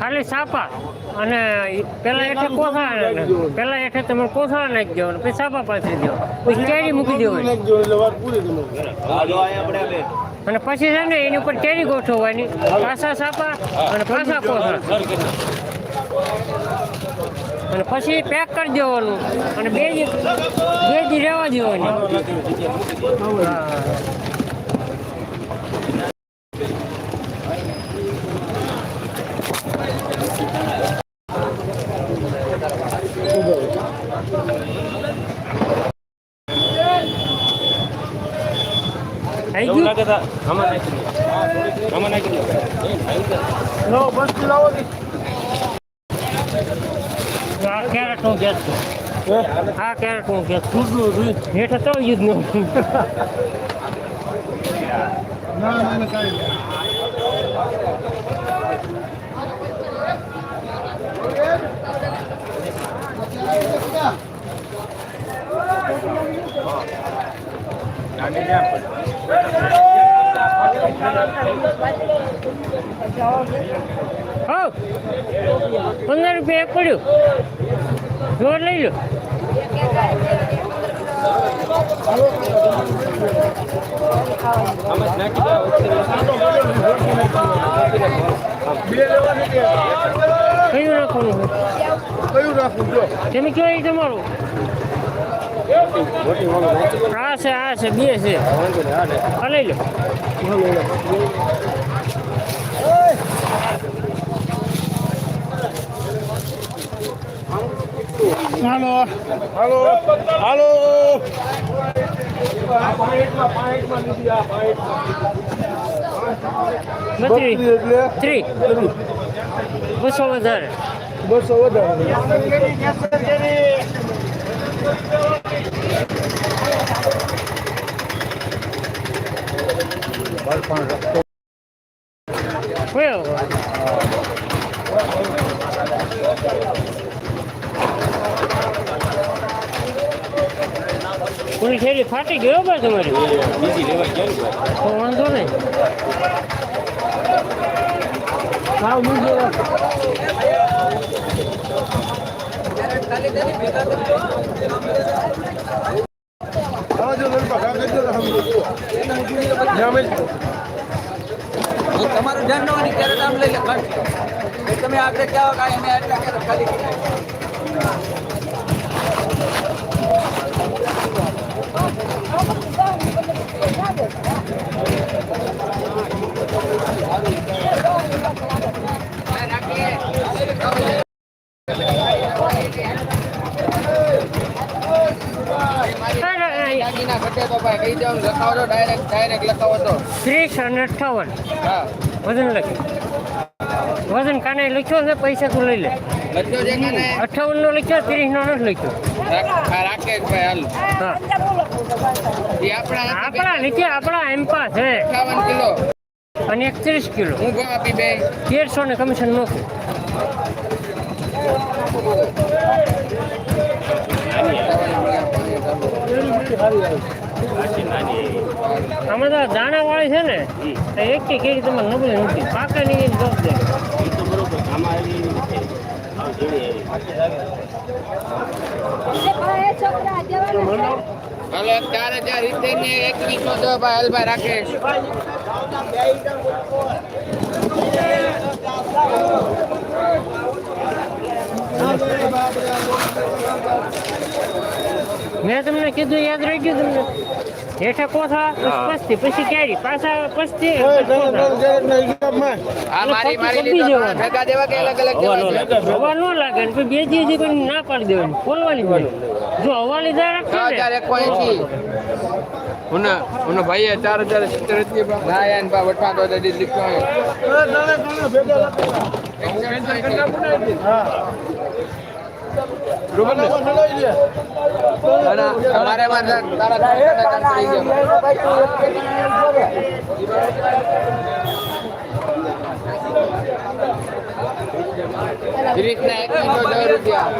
ખાલી સાપા. અને પેલા હેઠે કોથળા પેલા હેઠે તમે કોથળા નાખી દો પછી સાપા પાથરી દો. પછી કેરી મૂકી દેવાની. અને પછી છે ને એની ઉપર કેરી ગોઠવવાની. પાછા સાપા અને પાછા કોથળા. અને પછી પેક કરી દેવાનું. અને બે દી બે દી રહેવા દેવાની થઈ ગયું આ કેરેટ હું ગેસ છું? આ કેરેટ હું ગેસ છું? હેઠે તો યુદ્ધનું હા પંદર રૂપિયા એક પડ્યું. જોર લઈ લો. કયું રાખવાનું કયું રાખવું તમે કયો તમારું? આ છે આ છે બે છે. આ લઈ લો. હાલો. હાલો. હાલો. બત્રીસ બસો વધારે. બસો વધારે. કયો પૂરી થેલી ફાટી ગયો ભાઈ તમારી? તો વાંધો નહીં. સાવ મૂકી તમારું ધ્યાન ન હોય ને ક્યારે નામ લઈ લે તમે આગળ ક્યાં ખાલી દાગીના ઘટે તો ભાઈ કહી દઉં લખાવો તો ડાયરેક્ટ ડાયરેક્ટ લખાવો તો. ત્રીસ અને અઠાવન. હા. વજન લખી. વજન કાને લખ્યો છે? પૈસા તું લઈ લે. લખ્યો છે અઠાવન નો લખ્યો ત્રીસ નો નથી લખ્યો. ભાઈ હાલ. હા. આપણા આપણા નીચે આપણા એમ્પા છે. અઠાવન કિલો. અને એકત્રીસ કિલો. હું ભાવ આપી બે. તેરસો ને કમિશન નોખું આમાં તો દાણા વાળી છે ને એક કે કેરી તમારે નબળી નથી પાકે નહીં દસ દે ચાર હજાર સિત્તેર ને એકવીસો દો ભાઈ રાખે મેં તમને કીધું યાદ રહી ગયું તમને હેઠા કોથા પસ્તી પછી કેરી પાછા પસ્તી. કોથળા. મારી મારી લીધો. જવાનું. દેવા કે અલગ અલગ હવા નો લાગે. ને બે કોઈ ના પાડી દેવાની. ખોલવાની પડે જો હવા લીધા રાખે ઉના ઉના ભાઈએ ચાર હજાર સિત્તેર ના યાર બા તો તારા તારા થઈ ગયા ત્રીસ ના એકવીસો દસ રૂપિયા.